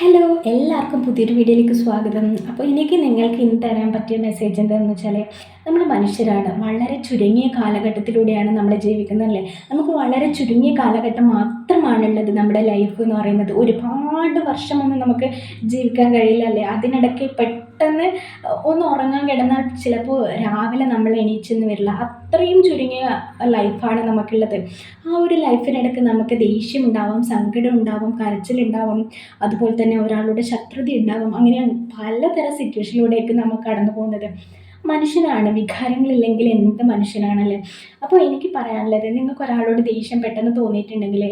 Hello എല്ലാവർക്കും പുതിയൊരു വീഡിയോയിലേക്ക് സ്വാഗതം. അപ്പോൾ എനിക്ക് നിങ്ങൾക്ക് ഇന്ന് തരാൻ പറ്റിയ മെസ്സേജ് എന്താണെന്ന് വെച്ചാൽ നമ്മൾ മനുഷ്യരാണ്. വളരെ ചുരുങ്ങിയ കാലഘട്ടത്തിലൂടെയാണ് നമ്മൾ ജീവിക്കുന്നത് അല്ലേ നമുക്ക് വളരെ ചുരുങ്ങിയ കാലഘട്ടം മാത്രമാണുള്ളത് നമ്മുടെ ലൈഫ് എന്ന് പറയുന്നത്. ഒരുപാട് വർഷമൊന്നും നമുക്ക് ജീവിക്കാൻ കഴിയില്ല അല്ലേ അതിനിടയ്ക്ക് പെട്ടെന്ന് ഒന്ന് ഉറങ്ങാൻ കിടന്നാൽ ചിലപ്പോൾ രാവിലെ നമ്മൾ എണീച്ചെന്ന് വരില്ല. അത്രയും ചുരുങ്ങിയ ലൈഫാണ് നമുക്കുള്ളത്. ആ ഒരു ലൈഫിനിടയ്ക്ക് നമുക്ക് ദേഷ്യം ഉണ്ടാവും സങ്കടം ഉണ്ടാവും കരച്ചിലുണ്ടാവും അതുപോലെ തന്നെ ഒരാളുടെ ശത്രുത ഉണ്ടാവും. അങ്ങനെ പലതരം സിറ്റുവേഷനിലൂടെയൊക്കെ നമ്മൾ കടന്നു പോകുന്നത്. മനുഷ്യനാണ് വികാരങ്ങളില്ലെങ്കിൽ എന്ത് മനുഷ്യനാണല്ലേ? അപ്പോൾ എനിക്ക് പറയാനുള്ളത് നിങ്ങൾക്ക് ഒരാളോട് ദേഷ്യം പെട്ടെന്ന് തോന്നിയിട്ടുണ്ടെങ്കിൽ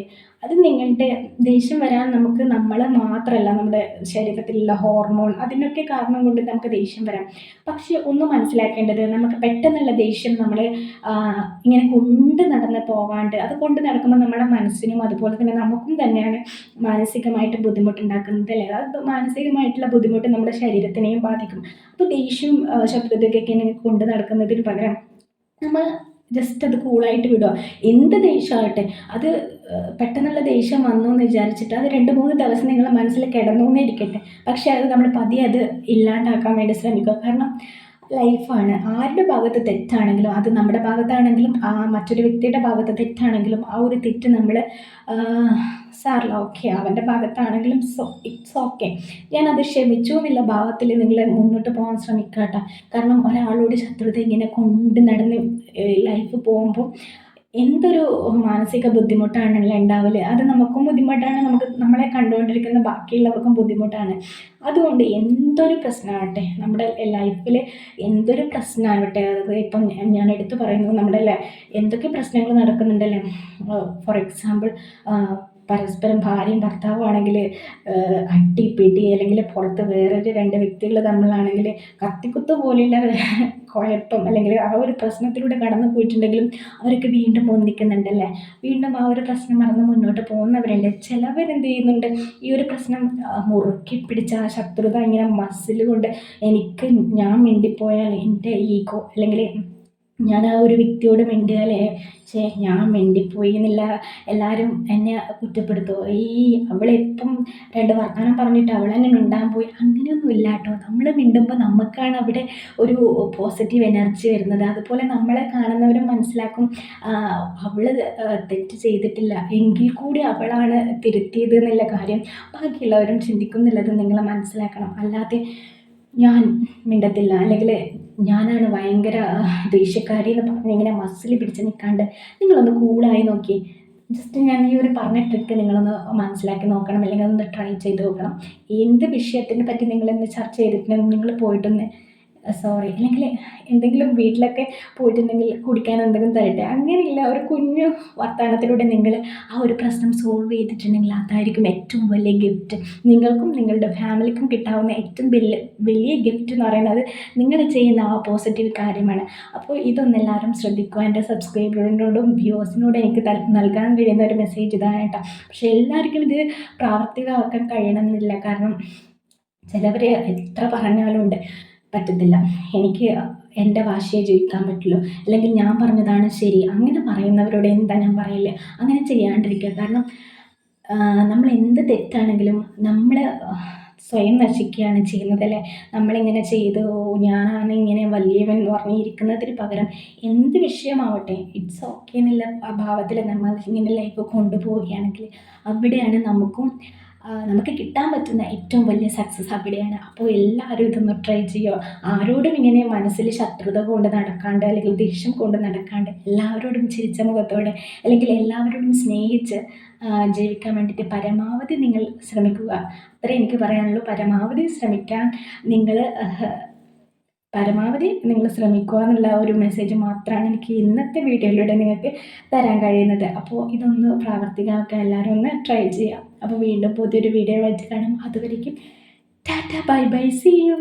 അത് നിങ്ങളുടെ ദേഷ്യം വരാൻ നമുക്ക് നമ്മൾ മാത്രമല്ല നമ്മുടെ ശരീരത്തിലുള്ള ഹോർമോൺ അതിനൊക്കെ കാരണം കൊണ്ട് നമുക്ക് ദേഷ്യം വരാം. പക്ഷേ ഒന്ന് മനസ്സിലാക്കേണ്ടത് നമുക്ക് പെട്ടെന്നുള്ള ദേഷ്യം നമ്മൾ ഇങ്ങനെ കൊണ്ട് നടന്ന് പോകാണ്ട് അത് കൊണ്ട് നടക്കുമ്പോൾ നമ്മുടെ മനസ്സിനും അതുപോലെ തന്നെ നമുക്കും തന്നെയാണ് മാനസികമായിട്ട് ബുദ്ധിമുട്ടുണ്ടാക്കുന്നത് അല്ലേ? അത് മാനസികമായിട്ടുള്ള ബുദ്ധിമുട്ട് നമ്മുടെ ശരീരത്തിനെയും ബാധിക്കും. അപ്പോൾ ദേഷ്യം ശത്രുതയ്ക്കൊക്കെ ഇങ്ങനെ കൊണ്ട് നടക്കുന്നതിന് പകരം നമ്മൾ ജസ്റ്റ് അത് കൂളായിട്ട് വിടുക എന്ത് ദേഷ്യമാകട്ടെ അത് പെട്ടെന്നുള്ള ദേഷ്യം വന്നു എന്ന് വിചാരിച്ചിട്ട് അത് രണ്ട് മൂന്ന് ദിവസം നിങ്ങളുടെ മനസ്സിൽ കിടന്നു ഇരിക്കട്ടെ. പക്ഷേ അത് നമ്മൾ പതിയെ അത് ഇല്ലാണ്ടാക്കാൻ വേണ്ടി ശ്രമിക്കുക. കാരണം ലൈഫാണ്. ആരുടെ ഭാഗത്ത് തെറ്റാണെങ്കിലും അത് നമ്മുടെ ഭാഗത്താണെങ്കിലും ആ മറ്റൊരു വ്യക്തിയുടെ ഭാഗത്ത് തെറ്റാണെങ്കിലും ആ ഒരു തെറ്റ് നമ്മൾ സാറില്ല ഓക്കെ അവന്റെ ഭാഗത്താണെങ്കിലും സോ ഇറ്റ്സ് ഓക്കെ. ഞാനത് ക്ഷമിച്ചു എന്നുള്ള ഭാവത്തിൽ നിങ്ങൾ മുന്നോട്ട് പോകാൻ ശ്രമിക്കുക കാരണം ഒരാളോട് ശത്രുത ഇങ്ങനെ കൊണ്ട് നടന്ന് ലൈഫ് പോകുമ്പോൾ എന്തൊരു മാനസിക ബുദ്ധിമുട്ടാണല്ലോ ഉണ്ടാവൽ? അത് നമുക്കും ബുദ്ധിമുട്ടാണ് നമുക്ക് നമ്മളെ കണ്ടുകൊണ്ടിരിക്കുന്ന ബാക്കിയുള്ളവർക്കും ബുദ്ധിമുട്ടാണ്. അതുകൊണ്ട് എന്തൊരു പ്രശ്നമാകട്ടെ നമ്മുടെ ലൈഫിൽ എന്തൊരു പ്രശ്നമാകട്ടെ അത് ഇപ്പം ഞാൻ എടുത്തു പറയുന്നത് നമ്മുടെ എന്തൊക്കെ പ്രശ്നങ്ങൾ നടക്കുന്നുണ്ടല്ലേ? ഫോർ എക്സാമ്പിൾ പരസ്പരം ഭാര്യയും ഭർത്താവും ആണെങ്കിൽ അട്ടി പിടി അല്ലെങ്കിൽ പുറത്ത് വേറൊരു രണ്ട് വ്യക്തികൾ തമ്മിലാണെങ്കിൽ കത്തിക്കുത്ത് പോലെയുള്ള കുഴപ്പം അല്ലെങ്കിൽ ആ ഒരു പ്രശ്നത്തിലൂടെ കടന്നു പോയിട്ടുണ്ടെങ്കിലും അവരൊക്കെ വീണ്ടും ഒന്നിക്കുന്നുണ്ടല്ലേ? വീണ്ടും ആ ഒരു പ്രശ്നം മറന്ന് മുന്നോട്ട് പോകുന്നവരുണ്ട് ചിലവരെന്ത് ചെയ്യുന്നുണ്ട്? ഈ ഒരു പ്രശ്നം മുറുക്കി പിടിച്ച ആ ശത്രുത ഇങ്ങനെ മസിൽ കൊണ്ട് എനിക്ക് ഞാൻ മിണ്ടിപ്പോയാൽ എന്റെ ഈഗോ അല്ലെങ്കിൽ ഞാൻ ആ ഒരു വ്യക്തിയോട് മിണ്ടിയാലേ ഛേ ഞാൻ മിണ്ടിപ്പോയി എന്നില്ല. എല്ലാവരും എന്നെ കുറ്റപ്പെടുത്തുമോ ഈ അവളെപ്പം രണ്ട് വർത്തമാനം പറഞ്ഞിട്ട് അവളെന്നെ മിണ്ടാൻ പോയി. അങ്ങനെയൊന്നും ഇല്ല കേട്ടോ. നമ്മൾ മിണ്ടുമ്പോൾ നമുക്കാണ് അവിടെ ഒരു പോസിറ്റീവ് എനർജി വരുന്നത്. അതുപോലെ നമ്മളെ കാണുന്നവരും മനസ്സിലാക്കും അവൾ തെറ്റ് ചെയ്തിട്ടില്ല. എങ്കിൽ കൂടി അവളാണ് തിരുത്തിയത് എന്നുള്ള കാര്യം ബാക്കിയുള്ളവരും ചിന്തിക്കുന്നില്ലത് നിങ്ങൾ മനസ്സിലാക്കണം. അല്ലാതെ ഞാൻ മിണ്ടത്തില്ല. അല്ലെങ്കിൽ ഞാനാണ് ഭയങ്കര ദേഷ്യക്കാരി എന്ന് പറഞ്ഞ് ഇങ്ങനെ മസിൽ പിടിച്ച് നിൽക്കാണ്ട് നിങ്ങളൊന്ന് കൂളായി നോക്കി. ജസ്റ്റ് ഞാൻ ഈ ഒരു പറഞ്ഞ ട്രിക്ക് നിങ്ങളൊന്ന് മനസ്സിലാക്കി നോക്കണം. അല്ലെങ്കിൽ ഒന്ന് ട്രൈ ചെയ്ത് നോക്കണം. എന്ത് വിഷയത്തിനെ പറ്റി നിങ്ങളിന്ന് ചർച്ച ചെയ്തിട്ടുണ്ടെങ്കിൽ നിങ്ങൾ പോയിട്ടൊന്ന് സോറി അല്ലെങ്കിൽ എന്തെങ്കിലും വീട്ടിലൊക്കെ പോയിട്ടുണ്ടെങ്കിൽ കുടിക്കാൻ എന്തെങ്കിലും തരട്ടെ? അങ്ങനെയില്ല. ഒരു കുഞ്ഞു വർത്തമാനത്തിലൂടെ നിങ്ങൾ ആ ഒരു പ്രശ്നം സോൾവ് ചെയ്തിട്ടുണ്ടെങ്കിൽ അതായിരിക്കും ഏറ്റവും വലിയ ഗിഫ്റ്റ് നിങ്ങൾക്കും നിങ്ങളുടെ ഫാമിലിക്കും കിട്ടാവുന്ന ഏറ്റവും വലിയ വലിയ ഗിഫ്റ്റ് എന്ന് പറയുന്നത് നിങ്ങൾ ചെയ്യുന്ന ആ പോസിറ്റീവ് കാര്യമാണ്. അപ്പോൾ ഇതൊന്നും എല്ലാവരും ശ്രദ്ധിക്കുക. എന്റെ സബ്സ്ക്രൈബറിനോടും വ്യൂവേഴ്സിനോടും എനിക്ക് നൽകാൻ കഴിയുന്ന ഒരു മെസ്സേജ് ഇതാണ് കേട്ടോ. പക്ഷേ എല്ലാവർക്കും ഇത് പ്രാവർത്തികമാക്കാൻ കഴിയണമെന്നില്ല. കാരണം ചിലവർ എത്ര പറഞ്ഞാലും ഉണ്ട്. പറ്റത്തില്ല. എനിക്ക് എന്റെ ഭാഷയെ ജയിക്കാൻ പറ്റുള്ളൂ. അല്ലെങ്കിൽ ഞാൻ പറഞ്ഞതാണ് ശരി. അങ്ങനെ പറയുന്നവരോട് എന്താ ഞാൻ പറയില്ല അങ്ങനെ ചെയ്യാണ്ടിരിക്കുക. കാരണം നമ്മൾ എന്ത് തെറ്റാണെങ്കിലും നമ്മൾ സ്വയം നശിക്കുകയാണ് ചെയ്യുന്നത് അല്ലേ? നമ്മളിങ്ങനെ ചെയ്തു ഞാനാണ് ഇങ്ങനെ വലിയവൻ എന്ന് പറഞ്ഞിരിക്കുന്നതിന് പകരം എന്ത് വിഷയമാവട്ടെ ഇറ്റ്സ് ഓക്കെ എന്നുള്ള ഭാവത്തിൽ നമ്മൾ ഇങ്ങനെ ലൈഫ് കൊണ്ടുപോവുകയാണെങ്കിൽ അവിടെയാണ് നമുക്കും നമുക്ക് കിട്ടാൻ പറ്റുന്ന ഏറ്റവും വലിയ സക്സസ് അവിടെയാണ്. അപ്പോൾ എല്ലാവരും ഇതൊന്ന് ട്രൈ ചെയ്യുക. ആരോടും ഇങ്ങനെ മനസ്സിൽ ശത്രുത കൊണ്ട് നടക്കാണ്ട് അല്ലെങ്കിൽ ദേഷ്യം കൊണ്ട് നടക്കാണ്ട് എല്ലാവരോടും ചിരിച്ച മുഖത്തോടെ അല്ലെങ്കിൽ എല്ലാവരോടും സ്നേഹിച്ച് ജീവിക്കാൻ വേണ്ടിയിട്ട് പരമാവധി നിങ്ങൾ ശ്രമിക്കുക. അത്രേ എനിക്ക് പറയാനുള്ളൂ. പരമാവധി ശ്രമിക്കാൻ നിങ്ങൾ പരമാവധി നിങ്ങൾ ശ്രമിക്കുക എന്നുള്ള ഒരു മെസ്സേജ് മാത്രമാണ് എനിക്ക് ഇന്നത്തെ വീഡിയോയിലൂടെ നിങ്ങൾക്ക് തരാൻ കഴിയുന്നത്. അപ്പോൾ ഇതൊന്ന് പ്രാവർത്തികമാക്കാൻ എല്ലാവരും ഒന്ന് ട്രൈ ചെയ്യാം. അപ്പോൾ വീണ്ടും പുതിയൊരു വീഡിയോ വെച്ച് കാണാം. അതുവരേക്കും tata bye bye see you